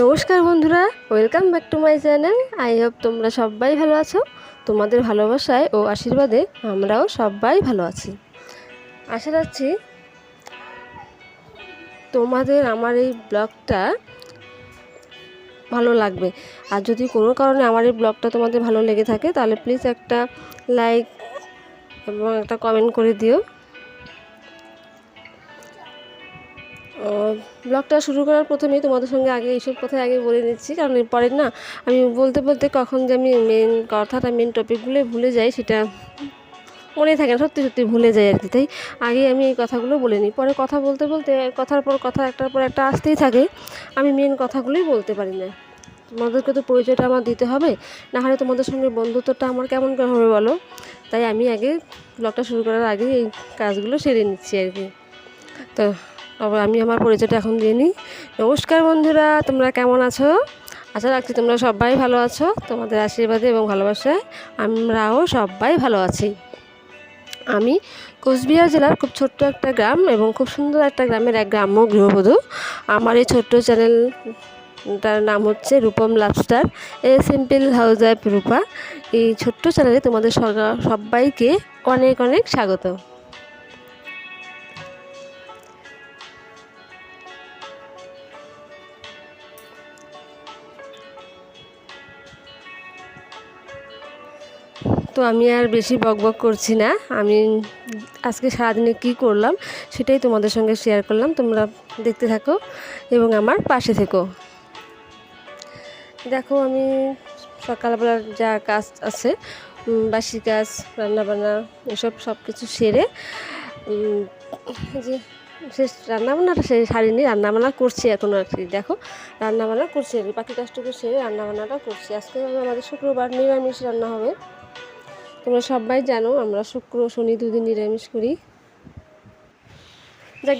নমস্কার বন্ধুরা welcome back to my channel I hope তোমরা সবাই ভালো আছো। তোমাদের ভালোবাসায় ও আশীর্বাদে আমরাও সবাই ভালো আছি। আশা রাখছি তোমাদের আমার এই ব্লগটা ভালো লাগবে। আর যদি কোনো কারণে আমার এই ব্লগটা তোমাদের ভালো লেগে থাকে, তাহলে প্লিজ একটা লাইক এবং একটা কমেন্ট করে দিও। ব্লগটা শুরু করার প্রথমেই তোমাদের সঙ্গে আগে এইসব কথা আগে বলে নিচ্ছি, কারণ এরপরে না, আমি বলতে বলতে কখন যে আমি মেন কথাটা মেন টপিকগুলো ভুলে যাই সেটা মনে থাকে না, সত্যি সত্যি ভুলে যাই আর কি। তাই আগে আমি এই কথাগুলো বলে নিই। পরে কথা বলতে বলতে কথার পর কথা, একটার পর একটা আসতেই থাকে, আমি মেন কথাগুলোই বলতে পারি না। তোমাদেরকে তো পরিচয়টা আমার দিতে হবে না হলে তোমাদের সঙ্গে বন্ধুত্বটা আমার কেমন করে হবে বলো? তাই আমি আগে ব্লগটা শুরু করার আগে এই কাজগুলো সেরে নিচ্ছি আর কি। তো আবার আমি আমার পরিচয়টা এখন দিয়ে নিই। নমস্কার বন্ধুরা, তোমরা কেমন আছো? আশা রাখছি তোমরা সবাই ভালো আছো। তোমাদের আশীর্বাদে এবং ভালোবাসায় আমরাও সবাই ভালো আছি। আমি কোচবিহার জেলার খুব ছোট্ট একটা গ্রাম এবং খুব সুন্দর একটা গ্রামের এক গ্রাম্য গৃহবধূ। আমার এই ছোট্ট চ্যানেলটার নাম হচ্ছে Rupam Lovestar, a simple housewife Rupa. এই ছোট্ট চ্যানেলে তোমাদের সবাইকে অনেক অনেক স্বাগত। তো আমি আর বেশি বকবক করছি না। আমি আজকে সারাদিনে কি করলাম সেটাই তোমাদের সঙ্গে শেয়ার করলাম। তোমরা দেখতে থাকো এবং আমার পাশে থেকো। দেখো আমি সকালবেলার যা কাজ আছে বাসি কাজ, রান্নাবান্না, এসব সব কিছু সেরে যে শেষ রান্নাবান্নাটা সে সারিনি, রান্নাবান্না করছি এখনও আর কি। দেখো, রান্নাবান্না করছি আর কি। বাকি কাজটুকু সেরে রান্নাবান্নাটা করছি। আজকে আমাদের শুক্রবার, নিরামিষ রান্না হবে। তোমরা সবাই জানো আমরা শুক্র শনি দুদিন নিরামিষ করি।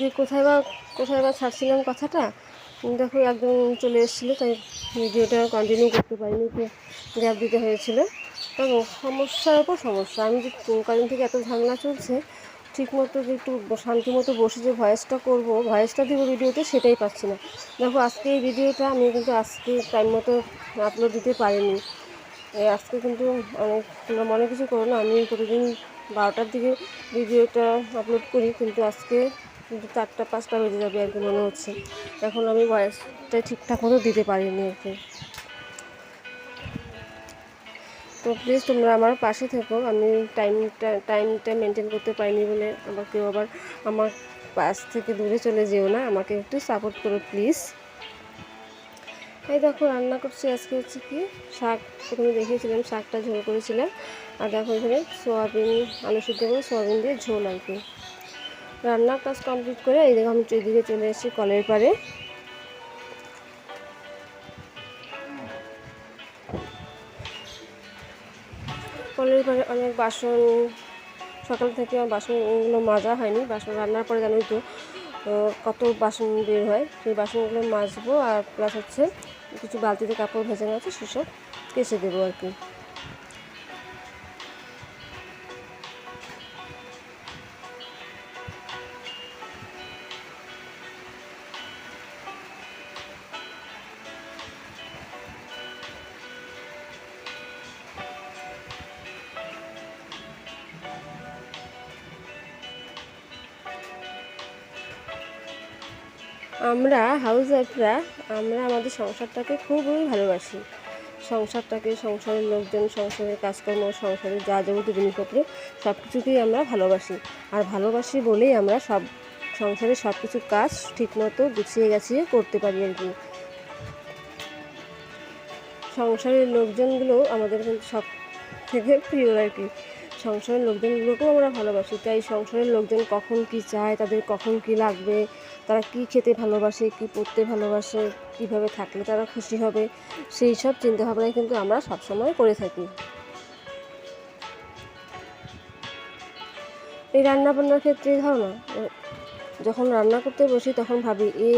গে, কোথায় বা কোথায় বা ছাড়ছিলাম কথাটা? দেখো একদম চলে এসেছিল তাই ভিডিওটা কন্টিনিউ করতে পারিনি গ্যাপ দিতে হয়েছিল। তবে সমস্যার ওপর সমস্যা। আমি যে কদিন থেকে এত ঝামেলা চলছে ঠিক মতো যে একটু শান্তি মতো বসে যে ভয়েসটা করব ভয়েসটা দিব ভিডিওতে সেটাই পাচ্ছি না। দেখো আজকে এই ভিডিওটা আমি কিন্তু আজকে টাইম মতো আপলোড দিতে পারিনি। আজকে কিন্তু অনেক তোমরা মনে কিছু করো না, আমি প্রতিদিন বারোটার দিকে ভিডিওটা আপলোড করি, কিন্তু আজকে কিন্তু চারটা, পাঁচটা বেজে যাবে আর কি মনে হচ্ছে। এখন আমি বয়সটা ঠিকঠাক মতো দিতে পারিনি আর কি। তো প্লিজ তোমরা আমার পাশে থেকো, আমি টাইমটা টাইমটা মেনটেন করতে পারিনি বলে আবার কেউ আবার আমার পাশ থেকে দূরে চলে যেও না, আমাকে একটু সাপোর্ট করো প্লিজ এই দেখো রান্না করছি আজকে হচ্ছে কি শাক। প্রথমে দেখিয়েছিলাম শাকটা ঝোল করেছিলাম। আর দেখো এখানে সোয়াবিন, আলু সিদ্ধ করে সোয়াবিন দিয়ে ঝোল আর কি। রান্নার কাজ কমপ্লিট করে এই দেখো আমি এদিকে চলে এসেছি কলের পাড়ে। কলের পাড়ে অনেক বাসন, সকাল থেকে আমার বাসনগুলো মাজা হয়নি। বাসন রান্নার পরে জানোই তো কত বাসন বের হয়। সেই বাসনগুলো মাজবো আর প্লাস হচ্ছে কিছু বালতিতে কাপড় ভেজানো আছে সেসব কেচে দেবো আর কি। আমরা হাউস ওয়াইফরা আমরা আমাদের সংসারটাকে খুবই ভালোবাসি। সংসারটাকে, সংসারের লোকজন, সংসারের কাজকর্ম, সংসারের যা যাবতীয় জিনিসপত্র সব কিছুকেই আমরা ভালোবাসি। আর ভালোবাসি বলেই আমরা সব সংসারের সব কিছু কাজ ঠিকমতো গুছিয়ে গাছিয়ে করতে পারি আর কি। সংসারের লোকজনগুলো আমাদের সব থেকে প্রিয় আর কি। সংসারের লোকজনগুলোকেও আমরা ভালোবাসি। তাই সংসারের লোকজন কখন কি চায়, তাদের কখন কি লাগবে, তারা কি খেতে ভালোবাসে, কি পড়তে ভালোবাসে, কীভাবে থাকলে তারা খুশি হবে, সেই সব চিন্তাভাবনাই কিন্তু আমরা সবসময় করে থাকি। এই রান্নাবান্নার ক্ষেত্রে ধরো না যখন রান্না করতে বসি তখন ভাবি, এ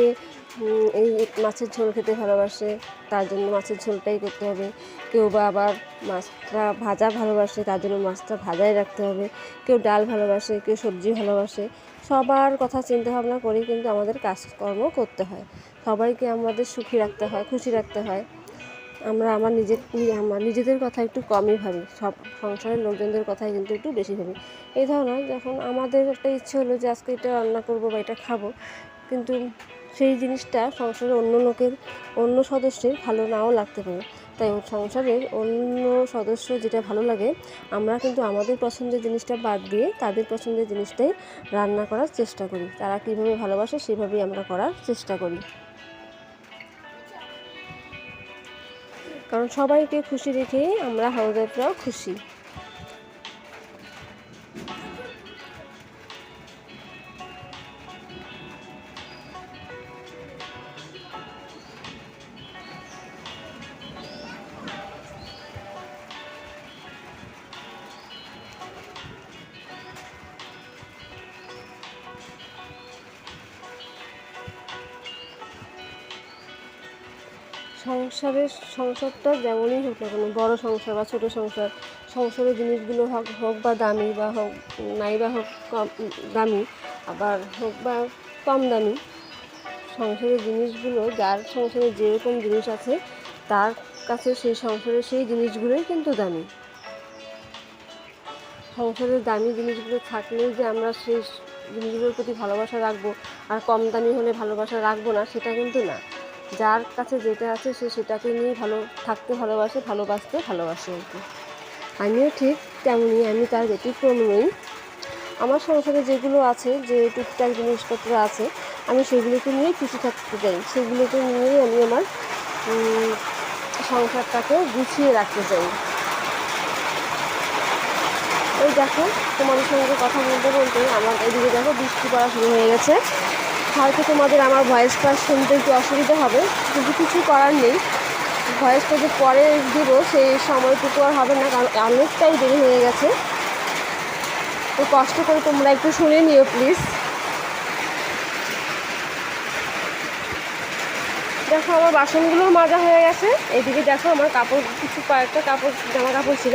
এই মাছের ঝোল খেতে ভালোবাসে, তার জন্য মাছের ঝোলটাই করতে হবে। কেউ বা আবার মাছটা ভাজা ভালোবাসে, তার জন্য মাছটা ভাজাই রাখতে হবে। কেউ ডাল ভালোবাসে, কেউ সবজি ভালোবাসে। সবার কথা চিন্তা ভাবনা করে কিন্তু আমাদের কাজকর্ম করতে হয়। সবাইকে আমাদের সুখী রাখতে হয়, খুশি রাখতে হয়। আমরা আমার নিজের আমার নিজেদের কথা একটু কমই ভাবি। সব সংসারের লোকজনদের কথাই কিন্তু একটু বেশি ভাবি। এই ধরনের যখন আমাদের একটা ইচ্ছে হলো যে আজকে এটা রান্না করব বা এটা খাব, কিন্তু সেই জিনিসটা সংসারের অন্য লোকের, অন্য সদস্যের ভালো নাও লাগতে পারে। তাই সংসারের অন্য সদস্য যেটা ভালো লাগে, আমরা কিন্তু আমাদের পছন্দের জিনিসটা বাদ দিয়ে তাদের পছন্দের জিনিসটাই রান্না করার চেষ্টা করি। তারা কীভাবে ভালোবাসে সেভাবেই আমরা করার চেষ্টা করি। কারণ সবাইকে খুশি রেখেই আমরা হাউজাররাও খুশি। সংসারের সংসারটা যেমনই হোক না কোনো, বড়ো সংসার বা ছোটো সংসার, সংসারের জিনিসগুলো হোক হোক বা দামি বা হোক, নাই বা হোক, কম, দামি, আবার হোক বা কম দামি, সংসারের জিনিসগুলো, যার সংসারে যেরকম জিনিস আছে, তার কাছে সেই সংসারের সেই জিনিসগুলোই কিন্তু দামি। সংসারের দামি জিনিসগুলো থাকলেই যে আমরা সেই জিনিসগুলোর প্রতি ভালোবাসা রাখব, আর কম দামি হলে ভালোবাসা রাখব না, সেটা কিন্তু না। যার কাছে যেটা আছে সে সেটাকে নিয়ে ভালো থাকতে ভালোবাসে, ভালোবাসতে ভালোবাসে আর কি। আমিও ঠিক তেমনই, আমি তার ব্যতিক্রম নই। আমার সংসারে যেগুলো আছে, যে টুকটাক জিনিসপত্র আছে, আমি সেগুলোকে নিয়েই খুশি থাকতে চাই। সেগুলোকে নিয়েই আমি আমার সংসারটাকে গুছিয়ে রাখতে চাই। ওই দেখো, তোমাদের সঙ্গে কথা বলতে বলতে আমার এদিকে দেখো বৃষ্টি পড়া শুরু হয়ে গেছে। হয়তো তোমাদের আমার ভয়েসটা শুনতে একটু অসুবিধা হবে। কিন্তু কিছু করার নেই। ভয়েসটা যে পরে দিব, সেই সময়টুকু আর হবে না, কারণ অনেকটাই দেরি হয়ে গেছে। তো কষ্ট করে তোমরা একটু শুনে নিও প্লিজ দেখো, আমার বাসনগুলো মাজা হয়ে গেছে। এদিকে দেখো, আমার কাপড়, কিছু কয়েকটা কাপড়, জামা কাপড় ছিল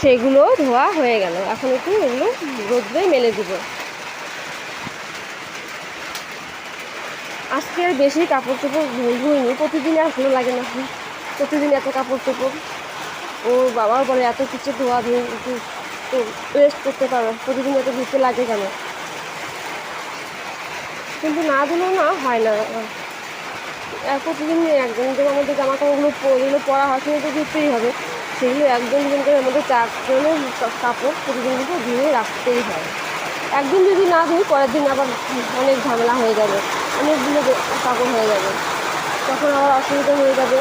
সেগুলো ধোয়া হয়ে গেল। এখন একটু এগুলো রোদ্রে মেলে দিব। আজকে আর বেশি কাপড় চোপড় ধুইনি। প্রতিদিন আর ভালো লাগে না। প্রতিদিন এত কাপড় চোপড় ও বাবা বলে, এত কিছু ধোয়া দিয়ে একটু রেস্ট করতে পারো। প্রতিদিন এত ধুতে লাগে কেন? কিন্তু না দিলেও না হয় না। প্রতিদিন একজন যে আমাদের জামা কাপড়গুলো যেগুলো পরা হয়, সেগুলো তো ধুতেই হবে। সেগুলো একজন করে আমাদের চারজনের কাপড় প্রতিদিন কিন্তু ধুয়ে রাখতেই হয়। একদিন যদি না ধুই পরের দিন আবার অনেক ঝামেলা হয়ে যাবে। অনেকগুলো কাপড় হয়ে যাবে। তখন আবার অসুবিধা হয়ে যাবে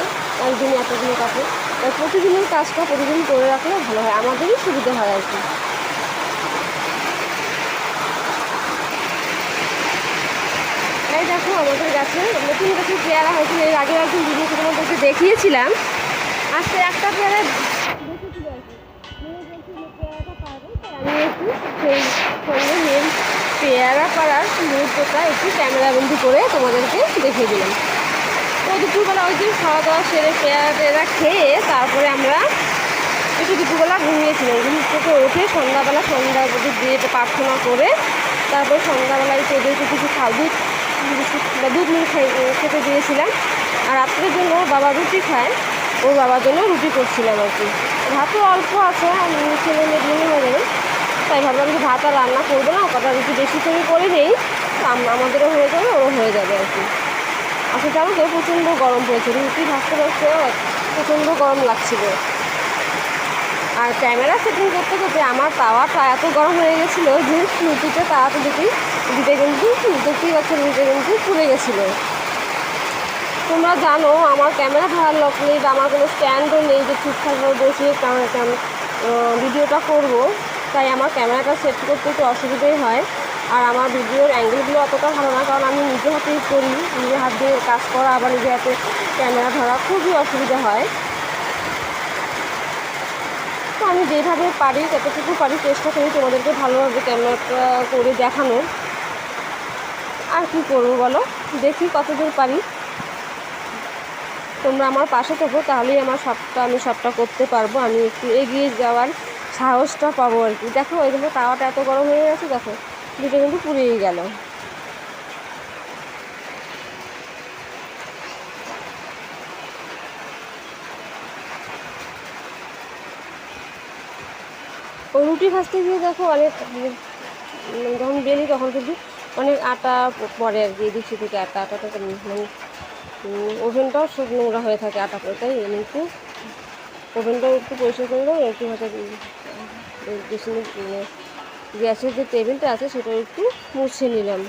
একদিন এতগুলো কাপড়। তাই প্রতিদিনের কাজটা প্রতিদিন করে রাখলে ভালো হয়। আমাদেরই সুবিধা হয় আর কি। এই দেখো, আমাদের গাছে নতুন গাছে পেয়ারা হয়েছিল। এর আগের একদিন ভিডিও তোমাদেরকে দেখিয়েছিলাম। আজকে একটা পেয়ারা একটু সেই সঙ্গে মেয়ের পেয়ারা পাড়ার মুহূর্তটা একটু ক্যামেরাবন্দি করে তোমাদেরকে দেখিয়ে দিলাম। তো দুপুরবেলা ওই দিন খাওয়া দাওয়া সেরে পেয়ারা টেয়ারা খেয়ে তারপরে আমরা একটু দুপুরবেলা ঘুমিয়েছিলাম। ঘুম থেকে উঠে সন্ধ্যাবেলা সন্ধ্যা প্রতি দিয়ে প্রার্থনা করে তারপর সন্ধ্যাবেলায় ওদেরকে কিছু খাও দুধ দুধ মুড়ি খাই, খেতে দিয়েছিলাম। আর রাত্রের জন্য ওর বাবা রুটি খায়, ওর বাবার জন্য রুটি করছিলাম আর কি। ভাতও অল্প আছে আমি ছেলে মেয়ে হয়ে যাবে তাই ভাবলাম যে ভাত আর রান্না করব না কটা রুটি বেশি করে করে নেই আমাদেরও হয়ে যাবে, ওরও হয়ে যাবে আর কি। আসলে জানো তো, প্রচণ্ড গরম পড়েছে, রুটি ভাজতে ভাজতে প্রচণ্ড গরম লাগছিল। আর ক্যামেরা সেটিং করতে করতে আমার তাওয়াটা এত গরম হয়ে গেছিল যে রুটিতে তাওয়াতে দিতেই দিতে কিন্তু দেখতেই পাচ্ছেন রুটিতে কিন্তু পুড়ে গেছিল। তোমরা জানো, আমার ক্যামেরা ধরার লোক নেই বা আমার কোনো স্ট্যান্ডও নেই যে ঠিকঠাকভাবে বসিয়ে ভিডিওটা করব। তাই আমার ক্যামেরাটা সেট করতে একটু অসুবিধাই হয়। আর আমার ভিডিওর অ্যাঙ্গেলগুলো অতটা ভালো না, কারণ আমি নিজে হাতেই করি, নিজে হাত দিয়ে কাজ করা, আবার নিজে হাতে ক্যামেরা ধরা খুবই অসুবিধা হয়। তো আমি যেভাবে পারি, যতটুকু পারি চেষ্টা করি তোমাদেরকে ভালোভাবে ক্যামেরাটা করে দেখানোর। আর কি করব বলো? দেখি কতদূর পারি। তোমরা আমার পাশে থাকো, তাহলেই আমার সবটা, আমি সবটা করতে পারব। আমি একটু এগিয়ে যাওয়ার সাহসটা পাবো আর কি। দেখো ওই দেখো, তাওয়াটা এত গরম হয়ে গেছে, দেখো, দুটো কিন্তু পুড়িয়ে গেল। রুটি ভাজতে গিয়ে দেখো, অনেক যখন বেলি তখন কিন্তু অনেক আটা প- পড়ে আর কি এদিক থেকে আটা, আটাটা মানে ওভেনটাও সব নোংরা হয়ে থাকে আটা পরে তাই একটু ওভেনটাও একটু পরিষ্কার করে দেবো একটু মানে গ্যাসের যে টেবিলটা আছে সেটা একটু মুছে নিলাম।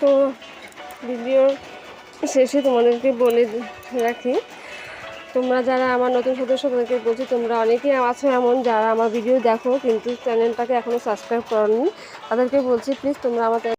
তো ভিডিওর শেষে তোমাদেরকে বলে রাখি। তোমরা যারা আমার নতুন সদস্য তাদেরকে বলছি, তোমরা অনেকেই আছো এমন, যারা আমার ভিডিও দেখো, কিন্তু চ্যানেলটাকে এখনও সাবস্ক্রাইব করনি, তাদেরকে বলছি প্লিজ তোমরা আমার